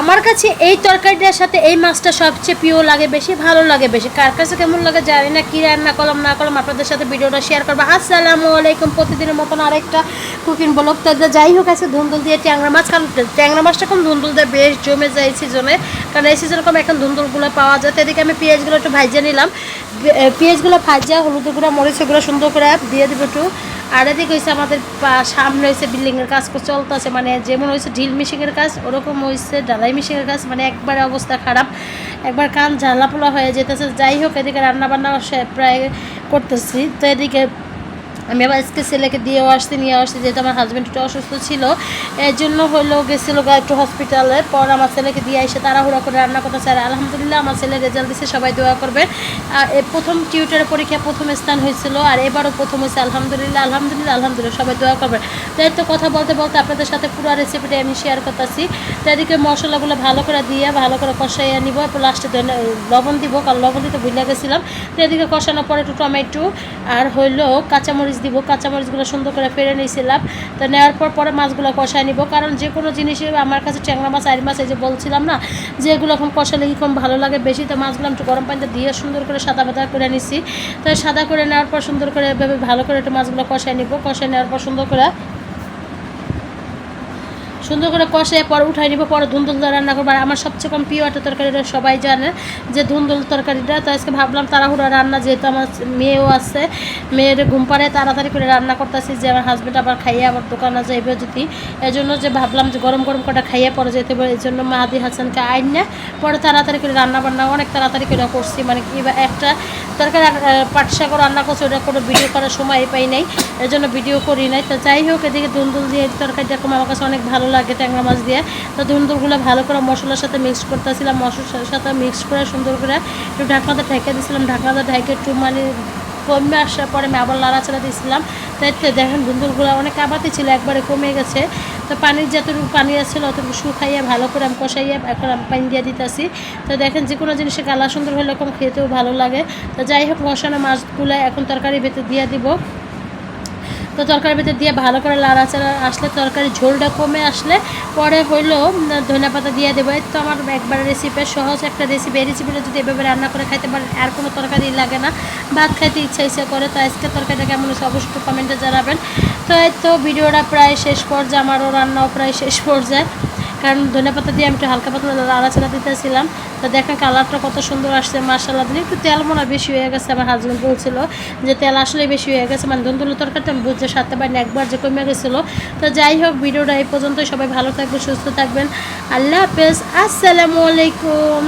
আমার কাছে এই তরকারিটার সাথে এই মাছটা সবচেয়ে প্রিয় লাগে বেশি, ভালো লাগে বেশি। কার কাছে কেমন লাগে জানি না, কী রান্না করলাম, না করলাম, আপনাদের সাথে ভিডিওটা শেয়ার করব। আসসালামু আলাইকুম, প্রতিদিনের মতন আরেকটা কুকিং ব্লগ তো যাই হোক আছে ধুন্দুল দিয়ে ট্যাংরা মাছ কারণ ট্যাংরা মাছটা এখন ধুন্দুল দিয়ে বেশ জমে যায় সিজনে কারণ এই সিজনে কম এখন ধুন্দুলগুলো পাওয়া যায়। তো এদিকে আমি পেঁয়াজগুলো একটু ভাজিয়ে নিলাম। পেঁয়াজগুলো ভাজা, হলুদের গুঁড়া মরিচ গুঁড়া, সুন্দর করে দিয়ে দেবো একটু। আর এদিকে হয়েছে আমাদের সামনে হয়েছে বিল্ডিংয়ের কাজ চলতেছে। মানে যেমন হয়েছে ঢিল মেশিনের কাজ, ওরকম হয়েছে ডালাই মেশিনের কাজ। মানে একবারে অবস্থা খারাপ। একবার কান ঝালাপোলা হয়ে যেতেছে। যাই হোক, এদিকে রান্নাবান্না প্রায় করতেছি। তো এদিকে আমি আবার আজকে ছেলেকে দিয়েও আসতে নিয়ে আসছি, যেহেতু আমার হাজব্যান্ড একটু অসুস্থ ছিল এর জন্য হলো গেছিল একটু হসপিটালে পর আমার ছেলেকে দিয়ে এসে তাড়াহুড়া করে রান্না করতে চাই আলহামদুলিল্লাহ আমার ছেলে রেজাল্ট দিচ্ছে সবাই দোয়া করবে আর প্রথম টিউটারের পরীক্ষা প্রথম স্থান হয়েছিল, আর এবারও প্রথম হয়েছে, আলহামদুলিল্লাহ আলহামদুলিল্লাহ আলহামদুলিল্লাহ, সবাই দোয়া করবে তো এই তো কথা বলতে বলতে আপনাদের সাথে পুরো রেসিপিটা আমি শেয়ার করতেছি। তো এদিকে মশলাগুলো ভালো করে দিয়ে, ভালো করে কষাইয়া নিব। এরপর লাস্টে লবণ দিব, কারণ লবণ দিতে ভুলে গেছিলাম। তো এদিকে কষানোর পরে একটু টমেটো, আর হইল কাঁচামরিচ দিব কাঁচামরিচগুলো সুন্দর করে ফেলে নিয়েছিলাম। তো নেওয়ার পর পরে মাছগুলো কষায় নিব। কারণ যে কোনো জিনিসে আমার কাছে ট্যাংরা মাছ আইর মাছ এই যে বলছিলাম না, যে এগুলো এখন কষালে কি কম ভালো লাগে বেশি, তো মাছগুলো একটু গরম পানিতে দিয়ে সুন্দর করে সাদা বাদা করে নিছি। তো সাদা করে নেওয়ার পর সুন্দর করে এভাবে ভালো করে একটু মাছগুলো কষায় নিব। কষায় নেওয়ার পর সুন্দর করে সুন্দর করে কষে, পর উঠাই নিব, পরে ধুন্দুল রান্না করব। আর আমার সবচেয়ে কম প্রিয় একটা তরকারিটা সবাই জানে যে ধুন্দুল তরকারিটা। তো আজকে ভাবলাম তাড়াহুড়া রান্না, যেহেতু আমার মেয়েও আছে, মেয়ের ঘুম পাড়ে, তাড়াতাড়ি করে রান্না করতেছি যে আমার হাজব্যান্ড আবার খাইয়ে আবার দোকানে যাইবে যদি এই জন্য যে ভাবলাম যে গরম গরম কটা খাইয়ে পরে যেতে পারে এই জন্য মাহাদি হাসানকে আইন না পরে তাড়াতাড়ি করে রান্না বান্না অনেক তাড়াতাড়ি করে করছি। মানে একটা তরকারি পাটশাকও রান্না করছি, ওটা কোনো ভিডিও করার সময় পাই নাই এর জন্য ভিডিও করি নাই। তো যাই হোক, এদিকে দুন্দুল দিয়ে তরকারিটা এরকম আমার কাছে অনেক ভালো লাগে, ট্যাংরা মাছ দিয়ে। তো দুন্দুলগুলো ভালো করে মশলার সাথে মিক্স করতেছিলাম, মশলার সাথে মিক্স করে সুন্দর করে একটু ঢাকনাতে ঢেকে দিয়েছিলাম ঢাকনাতে ঢেকে একটু মানে কমে আসার পরে আমি আবার লাড়াচাড়া দিয়েছিলাম তাই দেখেন দুন্দুলগুলো অনেক আবাতি ছিল, একবারে কমে গেছে। তো পানির যতটুকু পানি আছে, অতটুকু শুকাইয়া ভালো করে আমি কষাইয়া এখন আমি পানি দিয়ে দিতেছি। তো দেখেন যে কোনো জিনিসের কালার সুন্দর হলে এখন খেতেও ভালো লাগে। তো যাই হোক, মশানো মাছগুলো এখন তরকারি ভেতর দিয়ে দিব। তো তরকারির ভিতর দিয়ে ভালো করে লাড়াচাড়া আসলে তরকারি ঝোলটা কমে আসলে পরে হইল ধনে পাতা দিয়ে দেবো। তো আমার একবার রেসিপি সহজ একটা রেসিপি রেসিপিটা যদি এভাবে রান্না করে খাইতে পারেন, আর কোনো তরকারি লাগে না। ভাত খাইতে ইচ্ছা ইচ্ছা করে, তো আজকে তরকারিটা কেমন হচ্ছে অবশ্যই কমেন্টে জানাবেন। তো এই তো ভিডিওটা প্রায় শেষ পর্যায়ে, আমারও রান্নাও প্রায় শেষ পর্যায়ে। কারণ ধনে পাতা দিয়ে আমি একটু হালকা পাতলা নাড়াচাড়া দিতেছিলাম তো দেখেন কালারটা কত সুন্দর আসছে মার্শাল্লাহ দিলে একটু তেল মনে বেশি হয়ে গেছে, আমার হাজব্যান্ড বলছিল যে তেল আসলে বেশি হয়ে গেছে। মানে ধুন্দুলো তরকারিটা আমি বুঝতে সারতে পারিনি, একবার যে কমে গেছিল। তো যাই হোক, ভিডিওটা এই পর্যন্ত সবাই ভালো থাকবে সুস্থ থাকবেন। আল্লাহ হাফেজ। আসসালামু আলাইকুম।